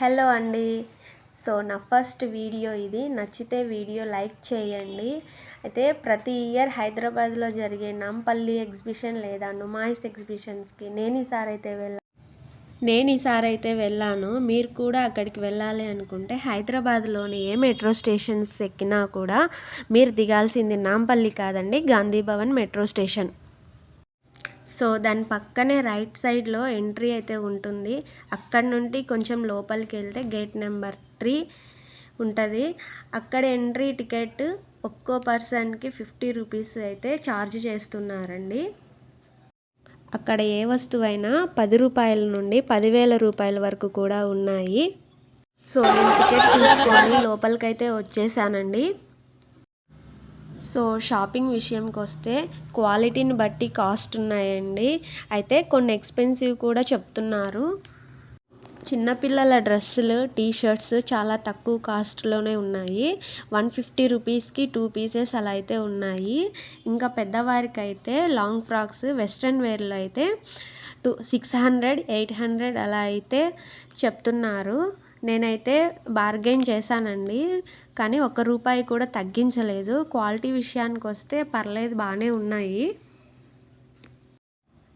Hello అండి. So నా first video ఇది. నచ్చితే వీడియో లైక్ చేయండి. అయితే ప్రతి ఇయర్ హైదరాబాద్లో జరిగే నాంపల్లి ఎగ్జిబిషన్ లేదా నుమాయిస్ ఎగ్జిబిషన్స్కి నేను ఈసారి అయితే వెళ్ళాను నేను ఈసారి అయితే వెళ్ళాను. మీరు కూడా అక్కడికి వెళ్ళాలి అనుకుంటే హైదరాబాద్లోని ఏ మెట్రో స్టేషన్స్ ఎక్కినా కూడా మీరు దిగాల్సింది నాంపల్లి కాదండి Gandhi Bhavan metro station. So దాని పక్కనే రైట్ సైడ్లో ఎంట్రీ అయితే ఉంటుంది. అక్కడ నుండి కొంచెం లోపలికి వెళ్తే గేట్ నెంబర్ త్రీ ఉంటుంది. అక్కడ ఎంట్రీ టికెట్ ఒక్కో పర్సన్కి ఫిఫ్టీ రూపీస్ అయితే ఛార్జ్ చేస్తున్నారండి. అక్కడ ఏ వస్తువైనా పది రూపాయల నుండి పదివేల రూపాయల వరకు కూడా ఉన్నాయి. సో నేను టికెట్ తీసుకొని లోపలికైతే వచ్చేసానండి. సో షాపింగ్ విషయంకి వస్తే క్వాలిటీని బట్టి కాస్ట్ ఉన్నాయండి. అయితే కొన్ని ఎక్స్పెన్సివ్ కూడా చెప్తున్నారు. చిన్నపిల్లల డ్రెస్సులు టీ షర్ట్స్ చాలా తక్కువ కాస్ట్లోనే ఉన్నాయి. వన్ ఫిఫ్టీ రూపీస్కి టూ పీసెస్ అలా అయితే ఉన్నాయి. ఇంకా పెద్దవారికి అయితే లాంగ్ ఫ్రాక్స్ వెస్ట్రన్ వేర్లో అయితే two six hundred eight hundred అలా అయితే చెప్తున్నారు. నేనైతే బార్గెన్ చేశానండి. కానీ ఒక్క రూపాయి కూడా తగ్గించలేదు. క్వాలిటీ విషయానికి వస్తే పర్లేదు బాగానే ఉన్నాయి.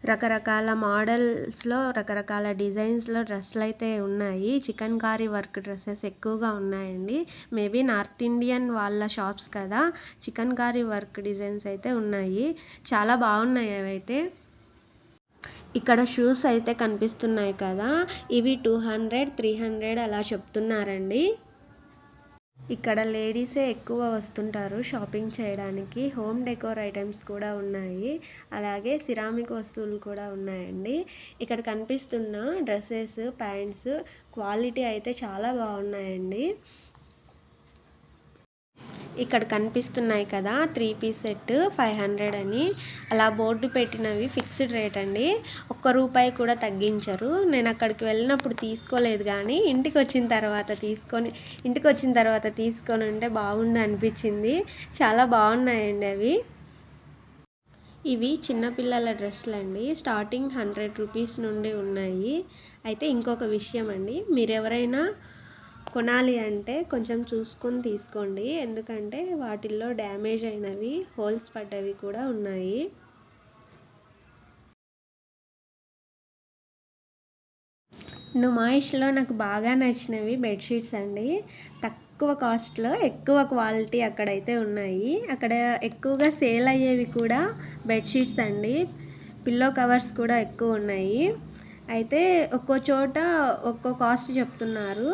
రకరకాల మోడల్స్లో రకరకాల డిజైన్స్లో డ్రెస్సులు అయితే ఉన్నాయి. చికెన్ కారీ వర్క్ డ్రెస్సెస్ ఎక్కువగా ఉన్నాయండి. మేబీ నార్త్ ఇండియన్ వాళ్ళ షాప్స్ కదా చికెన్ కారీ వర్క్ డిజైన్స్ అయితే ఉన్నాయి. చాలా బాగున్నాయి అవైతే ఇక్కడ షూస్ అయితే కనిపిస్తున్నాయి కదా. ఇవి టూ హండ్రెడ్ త్రీ హండ్రెడ్ అలా చెప్తున్నారండి. ఇక్కడ లేడీసే ఎక్కువ వస్తుంటారు షాపింగ్ చేయడానికి. హోమ్ డెకోర్ ఐటమ్స్ కూడా ఉన్నాయి. అలాగే సిరామిక్ వస్తువులు కూడా ఉన్నాయండి. ఇక్కడ కనిపిస్తున్న డ్రెస్సెస్ ప్యాంట్స్ క్వాలిటీ అయితే చాలా బాగున్నాయండి. ఇక్కడ కనిపిస్తున్నాయి కదా three piece set five hundred అని. అలా బోర్డు పెట్టినవి ఫిక్స్డ్ రేట్ అండి. ఒక్క రూపాయి కూడా తగ్గించరు. నేను అక్కడికి వెళ్ళినప్పుడు తీసుకోలేదు కానీ ఇంటికి వచ్చిన తర్వాత తీసుకొని ఇంటికి వచ్చిన తర్వాత తీసుకొని ఉంటే బాగుండు అనిపించింది. చాలా బాగున్నాయండి అవి. ఇవి చిన్నపిల్లల డ్రెస్సులు అండి. స్టార్టింగ్ హండ్రెడ్ రూపీస్ నుండి ఉన్నాయి. అయితే ఇంకొక విషయం అండి. మీరు ఎవరైనా కొనాలి అంటే కొంచెం చూసుకొని తీసుకోండి. ఎందుకంటే వాటిల్లో డ్యామేజ్ అయినవి హోల్స్ పడ్డవి కూడా ఉన్నాయి. నుమాయిష్లో నాకు బాగా నచ్చినవి బెడ్షీట్స్ అండి. తక్కువ కాస్ట్లో ఎక్కువ క్వాలిటీ అక్కడైతే ఉన్నాయి. అక్కడ ఎక్కువగా సేల్ అయ్యేవి కూడా బెడ్షీట్స్ అండి. పిల్లో కవర్స్ కూడా ఎక్కువ ఉన్నాయి. అయితే ఒక్కో చోట ఒక్కో కాస్ట్ చెప్తున్నారు.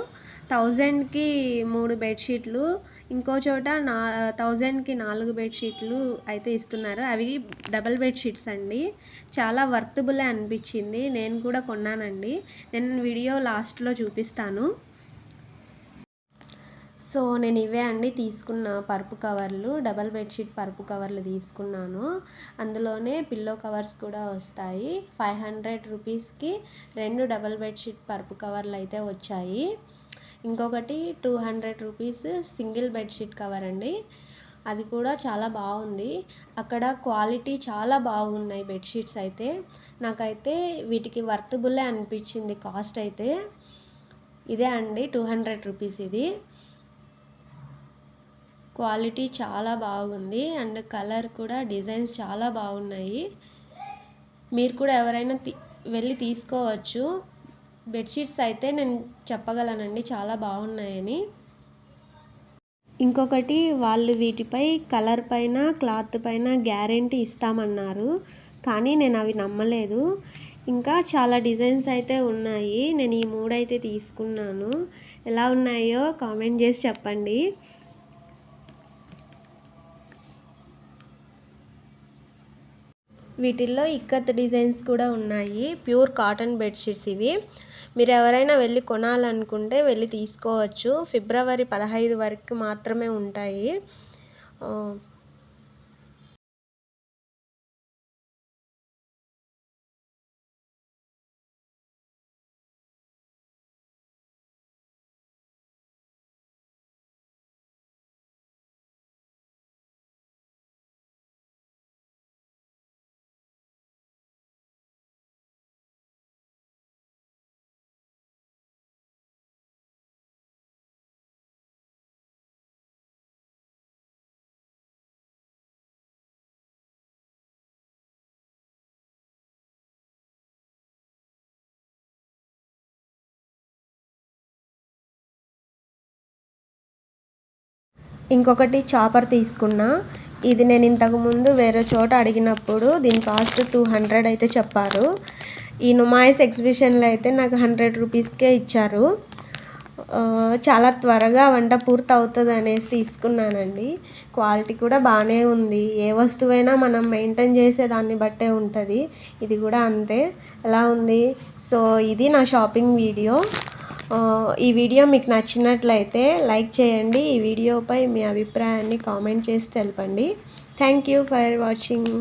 థౌజండ్కి మూడు బెడ్షీట్లు ఇంకో చోట నా థౌజండ్కి నాలుగు బెడ్షీట్లు అయితే ఇస్తున్నారు. అవి డబల్ బెడ్షీట్స్ అండి. చాలా వర్తబులే అనిపించింది. నేను కూడా కొన్నానండి. నేను వీడియో లాస్ట్లో చూపిస్తాను. సో నేను ఇవే అండి తీసుకున్న పరుపు కవర్లు. డబల్ బెడ్షీట్ పరుపు కవర్లు తీసుకున్నాను. అందులోనే పిల్లో కవర్స్ కూడా వస్తాయి. ఫైవ్ హండ్రెడ్ రూపీస్కి రెండు డబల్ బెడ్షీట్ పరుపు కవర్లు అయితే వచ్చాయి. ఇంకొకటి two hundred rupees single bedsheet cover అండి. అది కూడా చాలా బాగుంది. అక్కడ క్వాలిటీ చాలా బాగున్నాయి బెడ్షీట్స్ అయితే. నాకైతే వీటికి వర్తబులే అనిపించింది కాస్ట్ అయితే. ఇదే అండి టూ హండ్రెడ్ రూపీస్ ఇది. క్వాలిటీ చాలా బాగుంది. అండ్ కలర్ కూడా డిజైన్స్ చాలా బాగున్నాయి. మీరు కూడా ఎవరైనా వెళ్ళి తీసుకోవచ్చు. బెడ్షీట్స్ అయితే నేను చెప్పగలనండి చాలా బాగున్నాయని. ఇంకొకటి వాళ్ళు వీటిపై కలర్ పైన క్లాత్ పైన గ్యారంటీ ఇస్తామన్నారు. కానీ నేను అవి నమ్మలేదు. ఇంకా చాలా డిజైన్స్ అయితే ఉన్నాయి. నేను ఈ మూడైతే తీసుకున్నాను. ఎలా ఉన్నాయో కామెంట్ చేసి చెప్పండి. వీటిల్లో ఇక్కత్ డిజైన్స్ కూడా ఉన్నాయి. ప్యూర్ కాటన్ బెడ్షీట్స్ ఇవి. మీరు ఎవరైనా వెళ్ళి కొనాలనుకుంటే వెళ్ళి తీసుకోవచ్చు. ఫిబ్రవరి పదహైదు వరకు మాత్రమే ఉంటాయి. ఇంకొకటి చాపర్ తీసుకున్నా. ఇది నేను ఇంతకుముందు వేరే చోట అడిగినప్పుడు దీని కాస్ట్ టూ హండ్రెడ్ అయితే చెప్పారు. ఈ నుమాయిస్ ఎగ్జిబిషన్లో అయితే నాకు హండ్రెడ్ రూపీస్కే ఇచ్చారు. చాలా త్వరగా వంట పూర్తి అవుతుంది అనేసి తీసుకున్నానండి. క్వాలిటీ కూడా బాగానే ఉంది. ఏ వస్తువైనా మనం మెయింటైన్ చేసే దాన్ని బట్టే ఉంటుంది. ఇది కూడా అంతే. ఎలా ఉంది. సో ఇది నా షాపింగ్ వీడియో ఈ వీడియో మీకు నచ్చినట్లయితే లైక్ చేయండి. ఈ వీడియోపై మీ అభిప్రాయాన్ని కామెంట్ చేసి తెలపండి. Thank you for watching